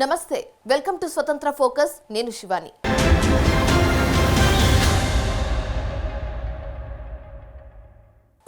నమస్తే welcome to స్వతంత్ర focus నేను శివాని.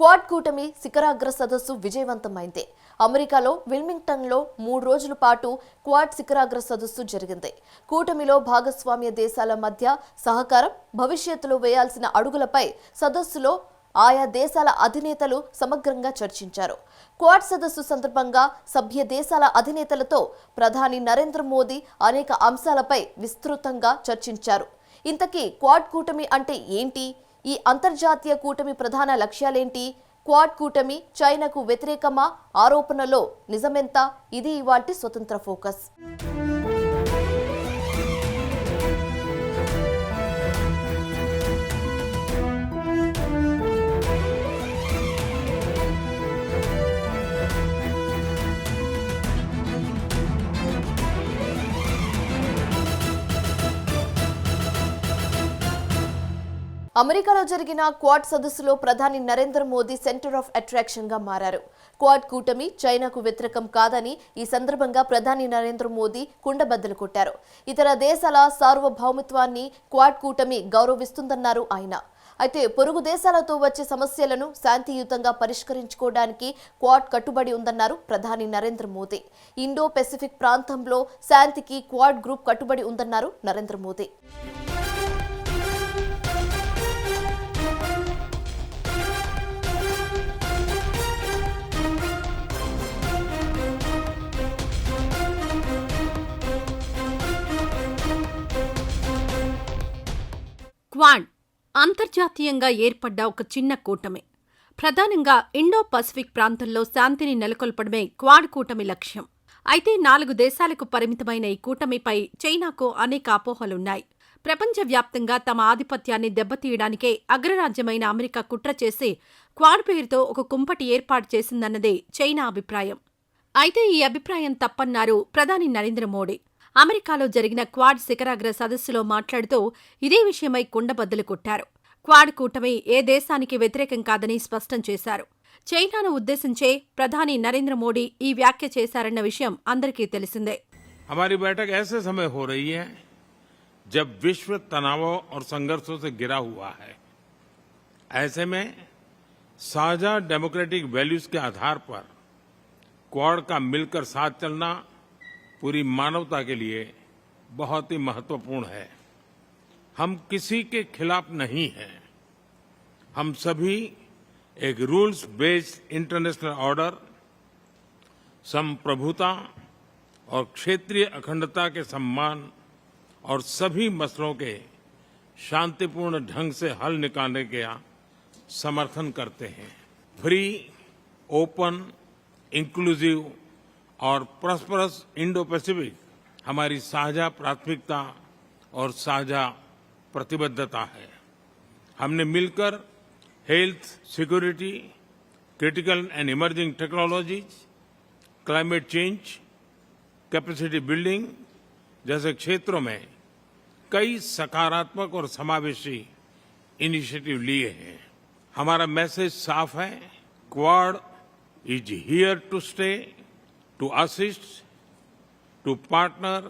క్వాడ్ కూటమి శిఖరాగ్ర సదస్సు విజయవంతమైంది. అమెరికాలో విల్మింగ్టన్లో మూడు రోజుల పాటు క్వాడ్ శిఖరాగ్ర సదస్సు జరిగింది. కూటమిలో భాగస్వామ్య దేశాల మధ్య సహకారం భవిష్యత్తులో వేయాల్సిన అడుగులపై సదస్సులో ఆయా దేశాల అధినేతలు సమగ్రంగా చర్చించారు. క్వాడ్ సదస్సు సందర్భంగా సభ్య దేశాల అధినేతలతో ప్రధాని నరేంద్ర మోదీ అనేక అంశాలపై విస్తృతంగా చర్చించారు. ఇంతకీ క్వాడ్ కూటమి అంటే ఏంటి? ఈ అంతర్జాతీయ కూటమి ప్రధాన లక్ష్యాలేంటి? క్వాడ్ కూటమి చైనాకు వ్యతిరేకమా? ఆరోపణలో నిజమెంత? ఇది ఇవాటి స్వతంత్ర ఫోకస్. అమెరికాలో జరిగిన క్వాడ్ సదస్సులో ప్రధాని నరేంద్ర మోదీ సెంటర్ ఆఫ్ అట్రాక్షన్గా మారారు. క్వాడ్ కూటమి చైనాకు వ్యతిరేకం కాదని ఈ సందర్భంగా ప్రధాని నరేంద్ర మోదీ కుండబద్దలు కొట్టారు. ఇతర దేశాల సార్వభౌమత్వాన్ని క్వాడ్ కూటమి గౌరవిస్తుందన్నారు ఆయన. అయితే పొరుగు దేశాలతో వచ్చే సమస్యలను శాంతియుతంగా పరిష్కరించుకోవడానికి క్వాడ్ కట్టుబడి ఉందన్నారు ప్రధాని నరేంద్ర మోదీ. ఇండో పెసిఫిక్ ప్రాంతంలో శాంతికి క్వాడ్ గ్రూప్ కట్టుబడి ఉందన్నారు నరేంద్ర మోదీ. క్వాడ్ అంతర్జాతీయంగా ఏర్పడ్డ ఒక చిన్న కూటమి. ప్రధానంగా ఇండో పసిఫిక్ ప్రాంతంలో శాంతిని నెలకొల్పడమే క్వాడ్ కూటమి లక్ష్యం. అయితే నాలుగు దేశాలకు పరిమితమైన ఈ కూటమిపై చైనాకు అనేక అపోహలున్నాయి. ప్రపంచవ్యాప్తంగా తమ ఆధిపత్యాన్ని దెబ్బతీయడానికే అగ్రరాజ్యమైన అమెరికా కుట్ర చేసి క్వాడ్ పేరుతో ఒక కుంపటి ఏర్పాటు చేసిందన్నదే చైనా అభిప్రాయం. అయితే ఈ అభిప్రాయం తప్పన్నారు ప్రధాని నరేంద్ర మోడీ. అమెరికాలో జరిగిన క్వాడ్ శిఖరాగ్ర సదస్సులో మాట్లాడుతూ ఇదే విషయమై కుండబద్దలు కొట్టారు క్వాడ్ కూటమి ఏ దేశానికి వ్యతిరేకం కాదని స్పష్టం చేశారు చైనాను ఉద్దేశించే ప్రధాని నరేంద్ర మోడీ ఈ వ్యాఖ్య చేశారన్న విషయం అందరికీ తెలిసిందే हमारी बैठक ऐसे समय हो रही है जब विश्व तनावों और संघर्षों से गिरा हुआ है ऐसे में साझा डेमोक्रेटिक वैल्यूज के आधार पर क्वाड का मिलकर साथ चलना पूरी मानवता के लिए बहुत ही महत्वपूर्ण है। हम किसी के खिलाफ नहीं हैं। हम सभी एक रूल्स बेस्ड इंटरनेशनल ऑर्डर संप्रभुता और क्षेत्रीय अखंडता के सम्मान और सभी मसलों के शांतिपूर्ण ढंग से हल निकालने का समर्थन करते हैं। फ्री ओपन इंक्लूसिव और प्रॉस्परस इंडो पैसिफिक हमारी साझा प्राथमिकता और साझा प्रतिबद्धता है। हमने मिलकर health security critical and emerging technologies climate change capacity building जैसे क्षेत्रों में कई सकारात्मक और समावेशी इनिशिएटिव लिए हैं। हमारा मैसेज साफ़ है Quad is here to stay to assist to partner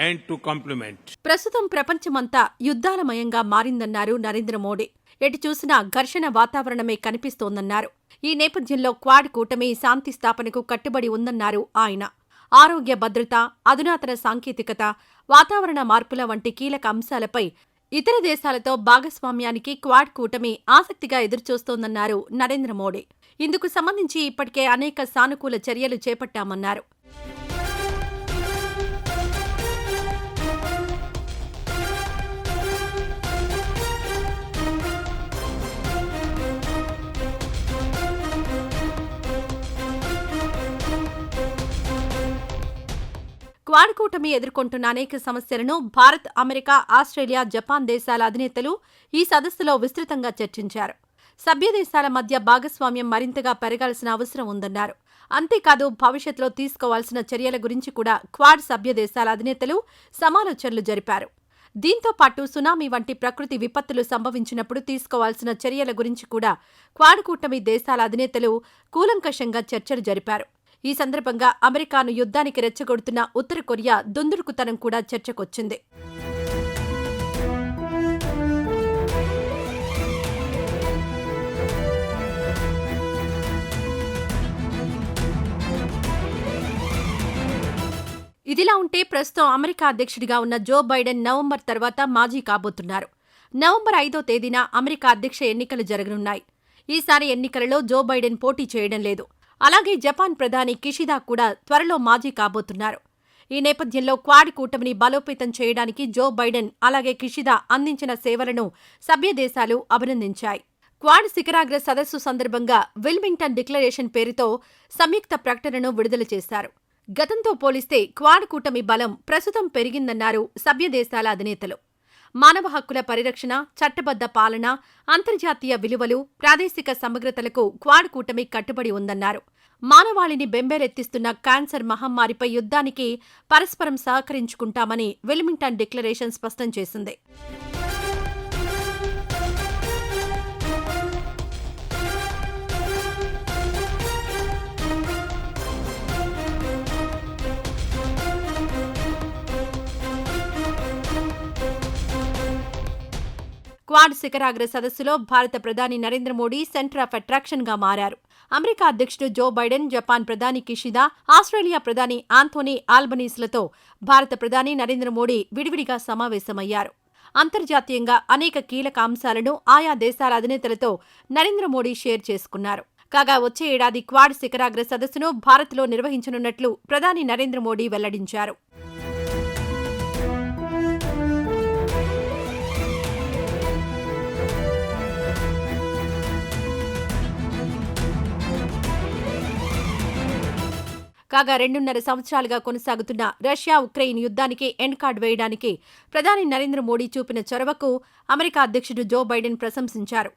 and to complement ప్రస్తుతం ప్రపంచమంతా యుద్ధాలమయంగా మారిందన్నారు నరేంద్ర మోడీ. ఎటు చూసినా ఘర్షణ వాతావరణమే కనిపిస్తోందన్నారు. ఈ నేపథ్యంలో క్వాడ్ కూటమి శాంతి స్థాపనకు కట్టుబడి ఉందన్నారు ఆయన. ఆరోగ్య భద్రత అధునాతన సాంకేతికత వాతావరణ మార్పుల వంటి కీలక అంశాలపై ఇతర దేశాలతో భాగస్వామ్యానికి క్వాడ్ కూటమి ఆసక్తిగా ఎదురుచూస్తోందన్నారు నరేంద్ర మోడీ. ఇందుకు సంబంధించి ఇప్పటికే అనేక సానుకూల చర్యలు చేపట్టామన్నారు. క్వాడ్ కూటమి ఎదుర్కొంటున్న అనేక సమస్యలను భారత్ అమెరికా ఆస్ట్రేలియా జపాన్ దేశాల అధినేతలు ఈ సదస్సులో విస్తృతంగా చర్చించారు. సభ్య దేశాల మధ్య భాగస్వామ్యం మరింతగా పెరగాల్సిన అవసరం ఉందన్నారు. అంతేకాదు భవిష్యత్తులో తీసుకోవాల్సిన చర్యల గురించి కూడా క్వాడ్ సభ్య దేశాల అధినేతలు సమాలోచనలు జరిపారు. దీంతో పాటు సునామీ వంటి ప్రకృతి విపత్తులు సంభవించినప్పుడు తీసుకోవాల్సిన చర్యల గురించి కూడా క్వాడ్ కూటమి దేశాల అధినేతలు కూలంకషంగా చర్చలు జరిపారు. ఈ సందర్భంగా అమెరికాను యుద్ధానికి రెచ్చగొడుతున్న ఉత్తర కొరియా దుందుడుకుతనం కూడా చర్చకొచ్చింది. ఇదిలా ఉంటే ప్రస్తుతం అమెరికా అధ్యక్షుడిగా ఉన్న జో బైడెన్ నవంబర్ తర్వాత మాజీ కాబోతున్నారు. నవంబర్ ఐదో తేదీన అమెరికా అధ్యక్ష ఎన్నికలు జరగనున్నాయి. ఈసారి ఎన్నికలలో జో బైడెన్ పోటీ చేయడం లేదు. అలాగే జపాన్ ప్రధాని కిషిదా కూడా త్వరలో మాజీ కాబోతున్నారు. ఈ నేపథ్యంలో క్వాడ్ కూటమిని బలోపేతం చేయడానికి జో బైడెన్ అలాగే కిషిదా అందించిన సేవలను సభ్య దేశాలు అభినందించాయి. క్వాడ్ శిఖరాగ్ర సదస్సు సందర్భంగా విల్మింగ్టన్ డిక్లరేషన్ పేరుతో సంయుక్త ప్రకటనను విడుదల చేశారు. గతంతో పోలిస్తే క్వాడ్ కూటమి బలం ప్రస్తుతం పెరిగిందన్నారు సభ్య దేశాల అధినేతలు. మానవ హక్కుల పరిరక్షణ చట్టబద్ధ పాలన అంతర్జాతీయ విలువలు ప్రాదేశిక సమగ్రతలకు క్వాడ్ కూటమి కట్టుబడి ఉందన్నారు. మానవాళిని బెంబేలెత్తిస్తున్న క్యాన్సర్ మహమ్మారిపై యుద్ధానికి పరస్పరం సహకరించుకుంటామని వెల్మింగ్టన్ డిక్లరేషన్ స్పష్టం చేసింది. క్వాడ్ శిఖరాగ్ర సదస్సులో భారత ప్రధాని నరేంద్ర మోడీ సెంటర్ ఆఫ్ అట్రాక్షన్గా మారారు. అమెరికా అధ్యక్షుడు జో బైడెన్ జపాన్ ప్రధాని కిషిదా ఆస్ట్రేలియా ప్రధాని ఆంథోనీ ఆల్బనీస్లతో భారత ప్రధాని నరేంద్ర మోడీ విడివిడిగా సమావేశమయ్యారు. అంతర్జాతీయంగా అనేక కీలక అంశాలను ఆయా దేశాల అధినేతలతో నరేంద్ర మోడీ షేర్ చేసుకున్నారు. కాగా వచ్చే ఏడాది క్వాడ్ శిఖరాగ్ర సదస్సును భారత్లో నిర్వహించనున్నట్లు ప్రధాని నరేంద్ర మోడీ వెల్లడించారు. కాగా రెండున్నర సంవత్సరాలుగా కొనసాగుతున్న రష్యా ఉక్రెయిన్ యుద్ధానికి ఎండ్ కార్డ్ వేయడానికి ప్రధాని నరేంద్ర మోడీ చూపిన చొరవకు అమెరికా అధ్యక్షుడు జో బైడెన్ ప్రశంసించారు.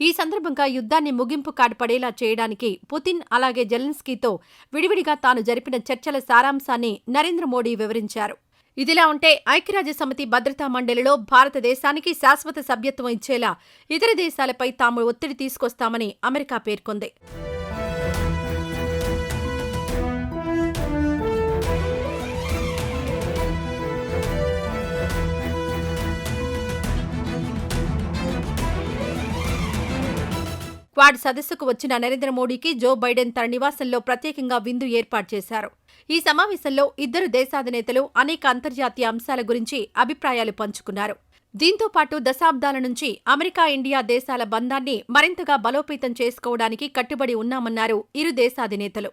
ఈ సందర్భంగా యుద్ధాన్ని ముగింపు కార్డు పడేలా చేయడానికి పుతిన్ అలాగే జెలెన్స్కీతో విడివిడిగా తాను జరిపిన చర్చల సారాంశాన్ని నరేంద్ర మోడీ వివరించారు. ఇదిలా ఉంటే ఐక్యరాజ్య సమితి భద్రతా మండలిలో భారతదేశానికి శాశ్వత సభ్యత్వం ఇచ్చేలా ఇతర దేశాలపై తాము ఒత్తిడి తీసుకొస్తామని అమెరికా పేర్కొంది. క్వాడ్ సదస్సుకు వచ్చిన నరేంద్ర మోడీకి జో బైడెన్ తన నివాసంలో ప్రత్యేకంగా విందు ఏర్పాటు చేశారు. ఈ సమావేశంలో ఇద్దరు దేశాధినేతలు అనేక అంతర్జాతీయ అంశాల గురించి అభిప్రాయాలు పంచుకున్నారు. దీంతో పాటు దశాబ్దాల నుంచి అమెరికా ఇండియా దేశాల బంధాన్ని మరింతగా బలోపేతం చేసుకోవడానికి కట్టుబడి ఉన్నామన్నారు ఇరు దేశాధినేతలు.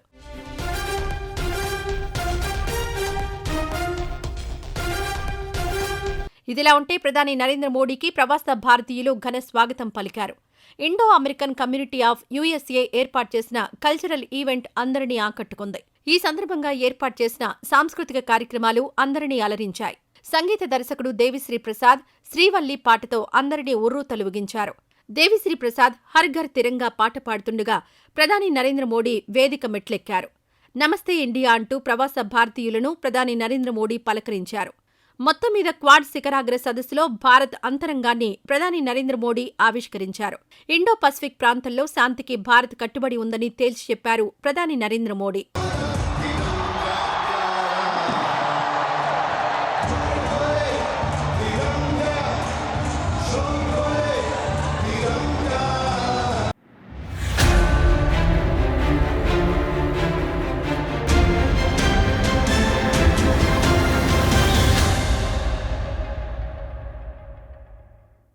ఇదిలా ఉంటే ప్రధాని నరేంద్ర మోడీకి ప్రవాస భారతీయులు ఘన స్వాగతం పలికారు. Indo American community of USA ఏర్పాటు చేసిన కల్చరల్ ఈవెంట్ అందరినీ ఆకట్టుకుంది. ఈ సందర్భంగా ఏర్పాటు చేసిన సాంస్కృతిక కార్యక్రమాలు అందరినీ అలరించాయి. సంగీత దర్శకుడు దేవిశ్రీ ప్రసాద్ శ్రీవల్లి పాటతో అందరినీ ఉర్రూ తలువగించారు దేవిశ్రీ ప్రసాద్ హర్ఘర్ తిరంగా పాట పాడుతుండగా ప్రధాని నరేంద్ర మోడీ వేదిక మెట్లెక్కారు. నమస్తే ఇండియా అంటూ ప్రవాస భారతీయులను ప్రధాని నరేంద్ర మోడీ పలకరించారు. మొత్తం మీద క్వాడ్ శిఖరాగ్ర సదస్సులో భారత్ అంతరంగాన్ని ప్రధాని నరేంద్ర మోడీ ఆవిష్కరించారు. ఇండో పసిఫిక్ ప్రాంతంలో శాంతికి భారత్ కట్టుబడి ఉందని తేల్చి చెప్పారు ప్రధాని నరేంద్ర మోడీ.